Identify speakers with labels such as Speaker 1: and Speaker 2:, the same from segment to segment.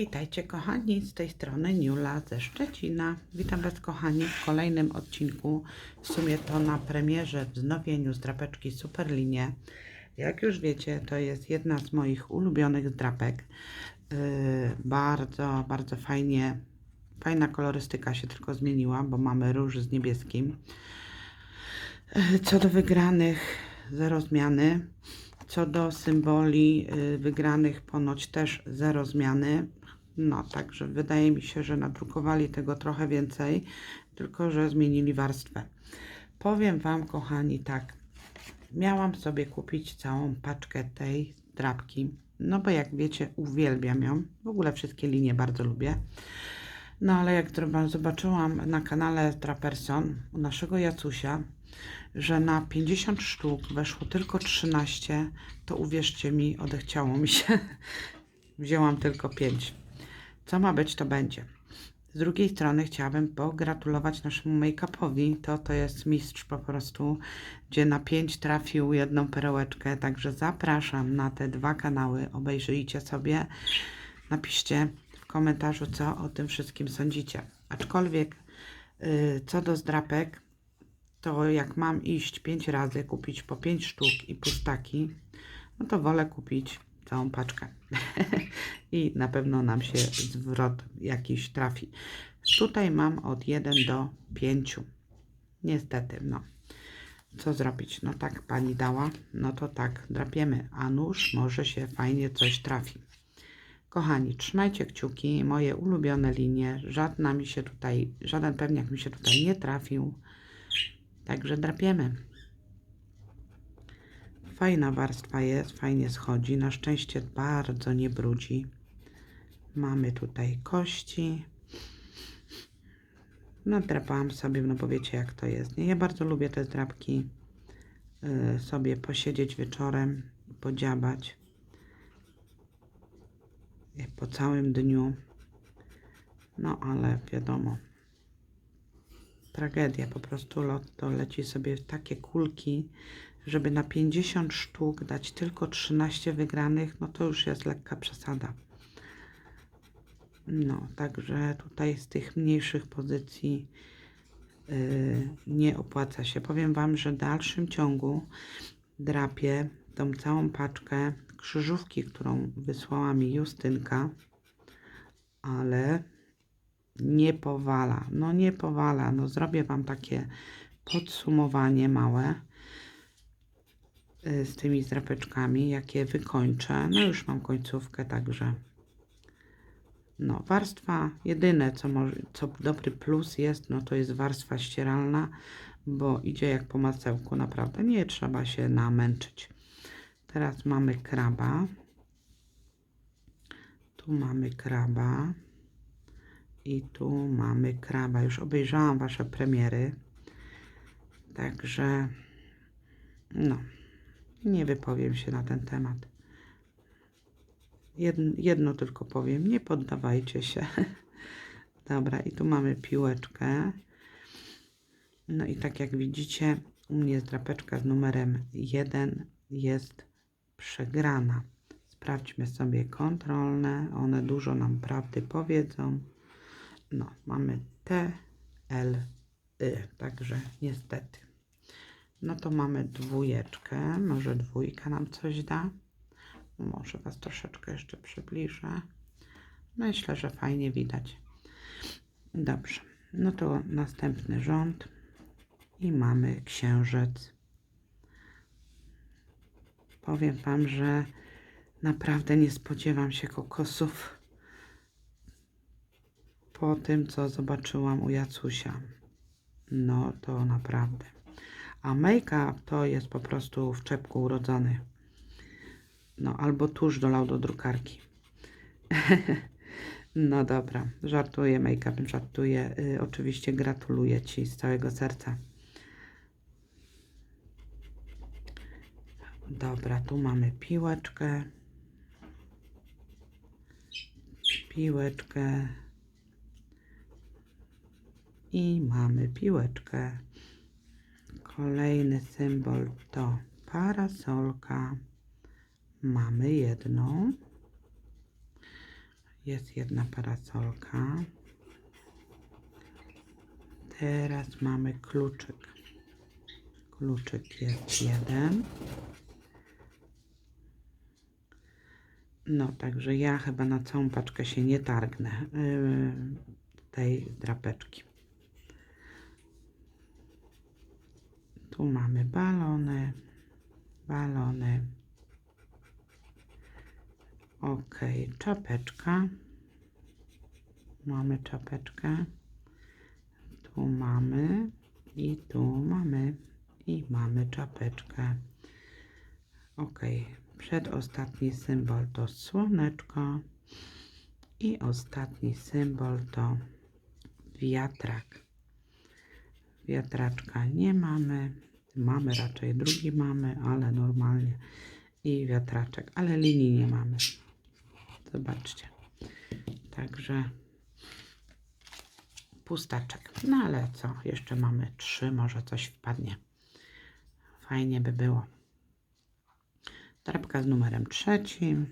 Speaker 1: Witajcie kochani, z tej strony Niula ze Szczecina. Witam Was kochani w kolejnym odcinku. W sumie to na premierze wznowieniu zdrapeczki Superlinie. Jak już wiecie, to jest jedna z moich ulubionych zdrapek. Yy, bardzo, bardzo fajnie, fajna kolorystyka się tylko zmieniła, bo mamy róż z niebieskim. Yy, Co do wygranych, zero zmiany. Co do symboli y, wygranych, ponoć też zero zmiany. No, także wydaje mi się, że nadrukowali tego trochę więcej, tylko że zmienili warstwę. Powiem Wam, kochani, tak. Miałam sobie kupić całą paczkę tej drapki, no bo jak wiecie, uwielbiam ją. W ogóle wszystkie linie bardzo lubię. No ale jak zoba- zobaczyłam na kanale Traperson u naszego Jacusia, że na 50 sztuk weszło tylko 13, to uwierzcie mi, odechciało mi się. Wzięłam tylko 5. Co ma być, to będzie. Z drugiej strony chciałabym pogratulować naszemu make-upowi. To to jest mistrz po prostu, gdzie na 5 trafił jedną perełeczkę. Także zapraszam na te dwa kanały. Obejrzyjcie sobie. Napiszcie w komentarzu, co o tym wszystkim sądzicie. Aczkolwiek yy, co do zdrapek, to jak mam iść 5 razy, kupić po 5 sztuk i pustaki, no to wolę kupić całą paczkę. I na pewno nam się zwrot jakiś trafi. Tutaj mam od 1 do 5. Niestety, no. Co zrobić? No tak pani dała, no to tak, drapiemy. A nóż może się fajnie coś trafi. Kochani, trzymajcie kciuki, moje ulubione linie. Żadna mi się tutaj, żaden pewniak mi się tutaj nie trafił. Także drapiemy. Fajna warstwa jest, fajnie schodzi. Na szczęście bardzo nie brudzi. Mamy tutaj kości. Nadrapałam sobie, no bo wiecie jak to jest. Nie? Ja bardzo lubię te zdrapki. y, sobie posiedzieć wieczorem, podziabać. Y, Po całym dniu. No ale wiadomo, tragedia. Po prostu lot to leci sobie w takie kulki, żeby na 50 sztuk dać tylko 13 wygranych, no to już jest lekka przesada. No, także tutaj z tych mniejszych pozycji yy, nie opłaca się. Powiem Wam, że w dalszym ciągu drapię tą całą paczkę krzyżówki, którą wysłała mi Justynka, ale nie powala. No nie powala. No zrobię Wam takie podsumowanie małe z tymi zdrapeczkami, jakie wykończę. No już mam końcówkę, także no warstwa, jedyne co, może, co dobry plus jest, no to jest warstwa ścieralna, bo idzie jak po masełku, naprawdę nie trzeba się namęczyć. Teraz mamy kraba. Tu mamy kraba. I tu mamy kraba. Już obejrzałam Wasze premiery. Także no, nie wypowiem się na ten temat. Jedno, tylko powiem, nie poddawajcie się. Dobra, i tu mamy piłeczkę. No i tak jak widzicie, u mnie drapeczka z numerem 1 jest przegrana. Sprawdźmy sobie kontrolne. One dużo nam prawdy powiedzą. No, mamy T, L, Y, także niestety. No to mamy dwójeczkę, może dwójka nam coś da. Może Was troszeczkę jeszcze przybliżę. Myślę, że fajnie widać. Dobrze, no to następny rząd i mamy księżyc. Powiem Wam, że naprawdę nie spodziewam się kokosów po tym, co zobaczyłam u Jacusia. No to naprawdę. A make-up to jest po prostu w czepku urodzony. No albo tuż dolał do drukarki. no dobra, żartuję, make-up żartuję. Y, oczywiście gratuluję Ci z całego serca. Dobra, tu mamy piłeczkę. Piłeczkę. I mamy piłeczkę. Kolejny symbol to parasolka. Mamy jedną. Jest jedna parasolka. Teraz mamy kluczyk. Kluczyk jest jeden. No, także ja chyba na całą paczkę się nie targnę yy, tej drapeczki. Tu mamy balony, balony. Ok, czapeczka. Mamy czapeczkę. Tu mamy i tu mamy i mamy czapeczkę. Ok, przedostatni symbol to słoneczko i ostatni symbol to wiatrak. Wiatraczka nie mamy. Mamy raczej drugi mamy, ale normalnie i wiatraczek, ale linii nie mamy. Zobaczcie. Także pustaczek. No ale co? Jeszcze mamy trzy, może coś wpadnie. Fajnie by było. Torebka z numerem trzecim.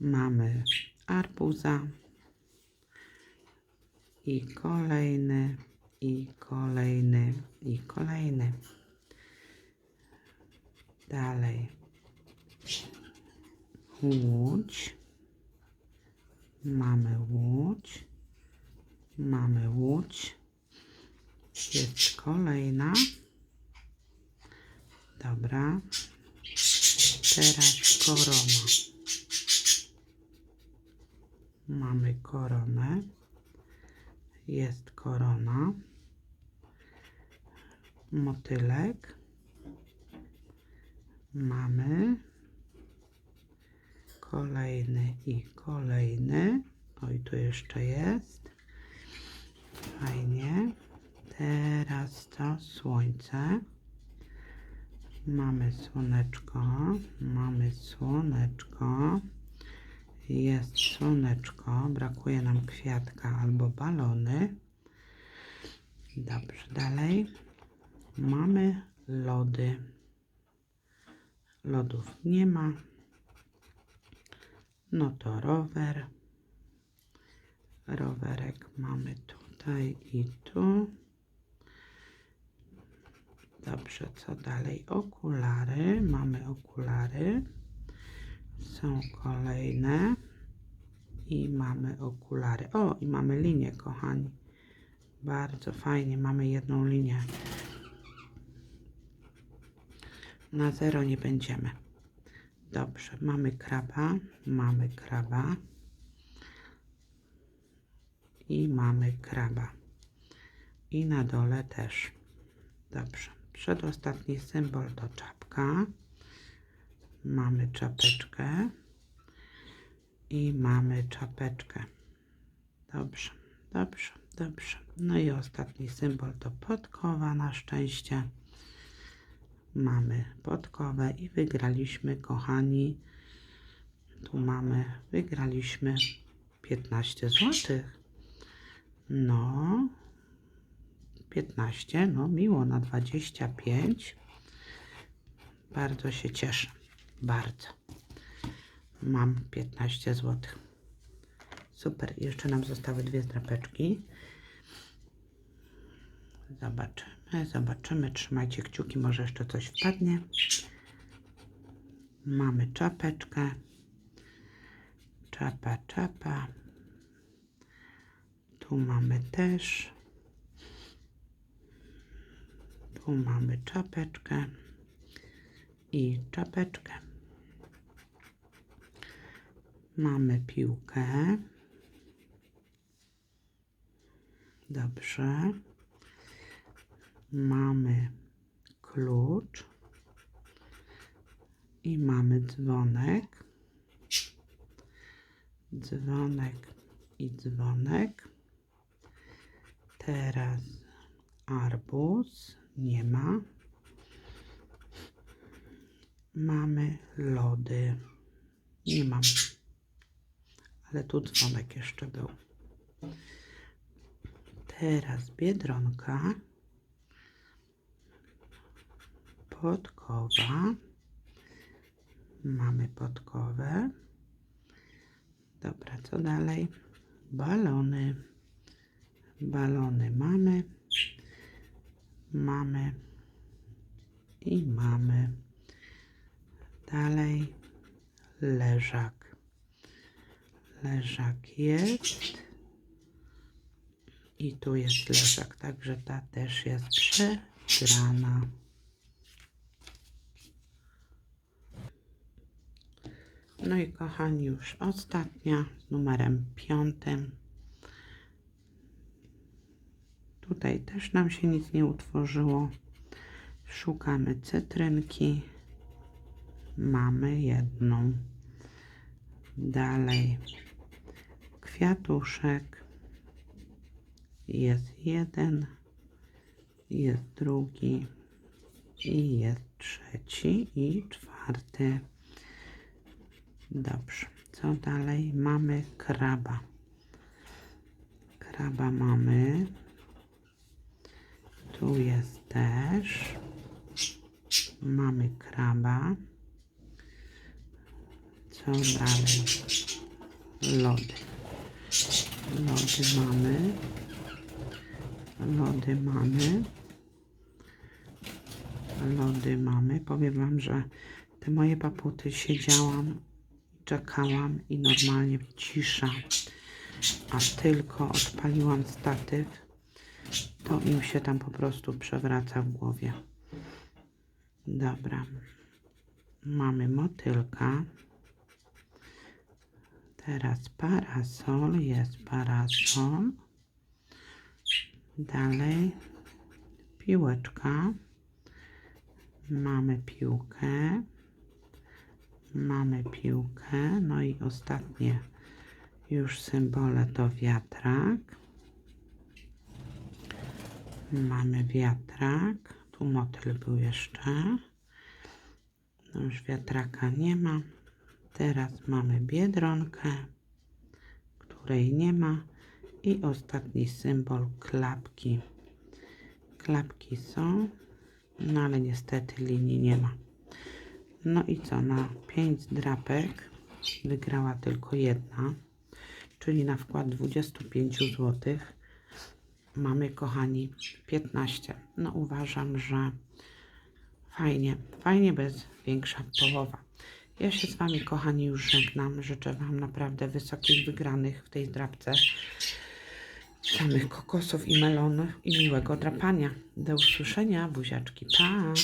Speaker 1: Mamy arbuza. I kolejny, i kolejny, i kolejny. Dalej. Łódź. Mamy łódź. Mamy łódź. Jest kolejna. Dobra. Teraz korona. Mamy koronę. Jest korona. Motylek. Mamy kolejny i kolejny. Oj, tu jeszcze jest. Fajnie. Teraz to słońce. Mamy słoneczko. Mamy słoneczko. Jest słoneczko. Brakuje nam kwiatka albo balony. Dobrze, dalej. Mamy lody. Lodów nie ma. No to rower. Rowerek mamy tutaj i tu. Dobrze, co dalej? Okulary. Mamy okulary. Są kolejne. I mamy okulary. O, i mamy linię, kochani. Bardzo fajnie. Mamy jedną linię. Na zero nie będziemy. Dobrze, mamy kraba, mamy kraba i mamy kraba. I na dole też. Dobrze. Przedostatni symbol to czapka. Mamy czapeczkę i mamy czapeczkę. Dobrze, dobrze, dobrze. No i ostatni symbol to podkowa na szczęście mamy podkowę i wygraliśmy, kochani. Tu mamy, wygraliśmy 15 zł. No, 15, no miło na 25. Bardzo się cieszę, bardzo. Mam 15 zł. Super, jeszcze nam zostały dwie drapeczki. Zobaczymy, zobaczymy. Trzymajcie kciuki, może jeszcze coś wpadnie. Mamy czapeczkę. Czapa, czapa. Tu mamy też. Tu mamy czapeczkę i czapeczkę. Mamy piłkę. Dobrze mamy klucz i mamy dzwonek. Dzwonek i dzwonek. Teraz arbuz nie ma. Mamy lody. Nie mam. Ale tu dzwonek jeszcze był. Teraz biedronka podkowa. Mamy podkowę. Dobra, co dalej? Balony. Balony mamy. Mamy. I mamy. Dalej. Leżak. Leżak jest. I tu jest leżak, także ta też jest przegrana. No i kochani, już ostatnia z numerem piątym. Tutaj też nam się nic nie utworzyło. Szukamy cytrynki. Mamy jedną. Dalej kwiatuszek. Jest jeden, jest drugi i jest trzeci i czwarty. Dobrze, co dalej? Mamy kraba. Kraba mamy. Tu jest też. Mamy kraba. Co dalej? Lody. Lody mamy. Lody mamy. Lody mamy. Powiem Wam, że te moje paputy siedziałam, czekałam i normalnie cisza. A tylko odpaliłam statyw, to im się tam po prostu przewraca w głowie. Dobra. Mamy motylka. Teraz parasol, jest parasol. Dalej piłeczka. Mamy piłkę. Mamy piłkę. No i ostatnie już symbole to wiatrak. Mamy wiatrak. Tu motyl był jeszcze. No już wiatraka nie ma. Teraz mamy biedronkę, której nie ma. I ostatni symbol klapki. Klapki są, no ale niestety linii nie ma. No i co, na 5 drapek wygrała tylko jedna, czyli na wkład 25 zł mamy, kochani, 15. No uważam, że fajnie, fajnie bez większa połowa. Ja się z Wami, kochani, już żegnam. Życzę Wam naprawdę wysokich wygranych w tej drapce. Samych kokosów i melonów i miłego drapania. Do usłyszenia, buziaczki, pa!